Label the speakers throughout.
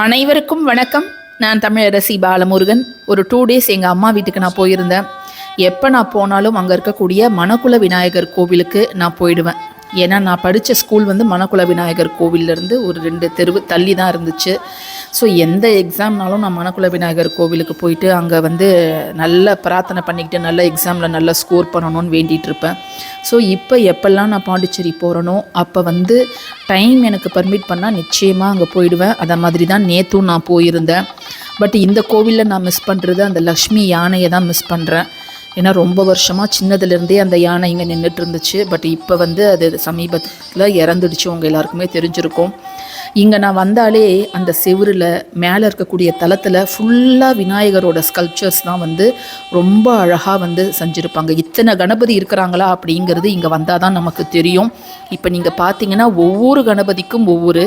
Speaker 1: அனைவருக்கும் வணக்கம். நான் தமிழரசி பாலமுருகன். ஒரு டூ டேஸ் எங்கள் அம்மா வீட்டுக்கு நான் போயிருந்தேன். எப்போ நான் போனாலும் அங்கே இருக்கக்கூடிய மணக்குல விநாயகர் கோவிலுக்கு நான் போயிடுவேன். ஏன்னா நான் படித்த ஸ்கூல் வந்து மணக்குல விநாயகர் கோவில்லேருந்து ஒரு ரெண்டு தெருவு தள்ளி தான் இருந்துச்சு. ஸோ எந்த எக்ஸாம்னாலும் நான் மணக்குல விநாயகர் கோவிலுக்கு போயிட்டு அங்கே வந்து நல்ல பிரார்த்தனை பண்ணிக்கிட்டு நல்ல எக்ஸாமில் நல்ல ஸ்கோர் பண்ணணும்னு வேண்டிகிட்டு இருப்பேன். ஸோ இப்போ எப்போல்லாம் நான் பாண்டிச்சேரி போகிறேனோ அப்போ வந்து டைம் எனக்கு பர்மிட் பண்ணால் நிச்சயமாக அங்கே போயிடுவேன். அதை மாதிரி தான் நேற்றும் நான் போயிருந்தேன். பட் இந்த கோவிலில் நான் மிஸ் பண்ணுறது அந்த லக்ஷ்மி யானையை தான் மிஸ் பண்ணுறேன் ஏன்னா ரொம்ப வருஷமாக சின்னதுலேருந்தே அந்த யானை இங்கே நின்றுட்டு இருந்துச்சு பட் இப்போ வந்து அது சமீபத்தில் இறந்துடுச்சு. உங்கள் எல்லாருக்குமே தெரிஞ்சிருக்கும். இங்கே நான் வந்தாலே அந்த செவுரில் மேலே இருக்கக்கூடிய தளத்தில் ஃபுல்லாக விநாயகரோட ஸ்கல்ப்சர்ஸ் தான் வந்து ரொம்ப அழகாக வந்து செஞ்சுருப்பாங்க. இத்தனை கணபதி இருக்கிறாங்களா அப்படிங்கிறது இங்கே வந்தால் தான் நமக்கு தெரியும். இப்போ நீங்கள் பார்த்தீங்கன்னா ஒவ்வொரு கணபதிக்கும் ஒவ்வொரு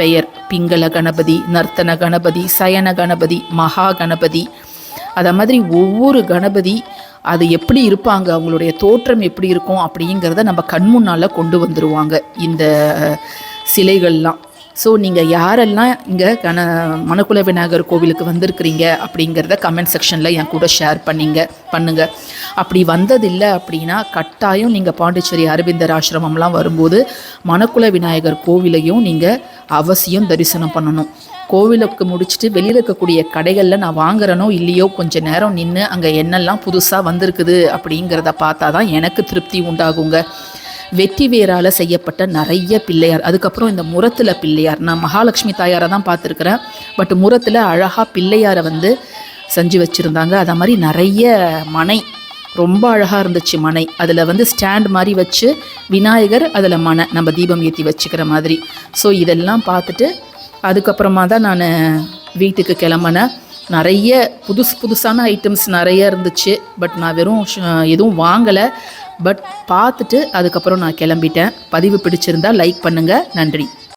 Speaker 1: பெயர். பிங்கள கணபதி நர்த்தன கணபதி சயன கணபதி மகா கணபதி. அதை மாதிரி ஒவ்வொரு கணபதி அது எப்படி இருப்பாங்க அவங்களுடைய தோற்றம் எப்படி இருக்கும் அப்படிங்கிறத நம்ம கண் முன்னால் கொண்டு வந்துடுவாங்க இந்த சிலைகள்லாம். ஸோ நீங்கள் யாரெல்லாம் இங்கே கண மணக்குல விநாயகர் கோவிலுக்கு வந்திருக்கிறீங்க அப்படிங்கிறத கமெண்ட் செக்ஷனில் என் கூட ஷேர் பண்ணிங்க பண்ணுங்கள் அப்படி வந்ததில்லை அப்படின்னா கட்டாயம் நீங்கள் பாண்டிச்சேரி அரவிந்தர் ஆசிரமம்லாம் வரும்போது மணக்குல விநாயகர் கோவிலையும் நீங்கள் அவசியம் தரிசனம் பண்ணணும். கோவிலுக்கு முடிச்சுட்டு வெளியில் இருக்கக்கூடிய கடைகளில் நான் வாங்குறேனோ இல்லையோ கொஞ்ச நேரம் நின்று அங்கே என்னெல்லாம் புதுசாக வந்திருக்குது அப்படிங்கிறத பார்த்தா தான் எனக்கு திருப்தி உண்டாகுங்க. வெற்றி வேரால் செய்யப்பட்ட நிறைய பிள்ளையார். அதுக்கப்புறம் இந்த முரத்தில் பிள்ளையார். நான் மகாலட்சுமி தாயாரை தான் பார்த்துருக்குறேன். பட் முரத்தில் அழகாக பிள்ளையாரை வந்து செஞ்சு வச்சுருந்தாங்க. அதை மாதிரி நிறைய மனை ரொம்ப அழகாக இருந்துச்சு மனை. அதில் வந்து ஸ்டாண்ட் மாதிரி வச்சு விநாயகர் அதில் மனை நம்ம தீபம் ஏற்றி வச்சுக்கிற மாதிரி. ஸோ இதெல்லாம் பார்த்துட்டு அதுக்கப்புறமா தான் நான் வீட்டுக்கு கிளம்புனேன். நிறைய புதுசு புதுசான ஐட்டம்ஸ் நிறைய இருந்துச்சு. பட் நான் வெறும் எதுவும் வாங்கலை. பட் பார்த்துட்டு அதுக்கப்புறம் நான் கிளம்பிட்டேன். பதிவு பிடிச்சிருந்தா லைக் பண்ணுங்கள் நன்றி.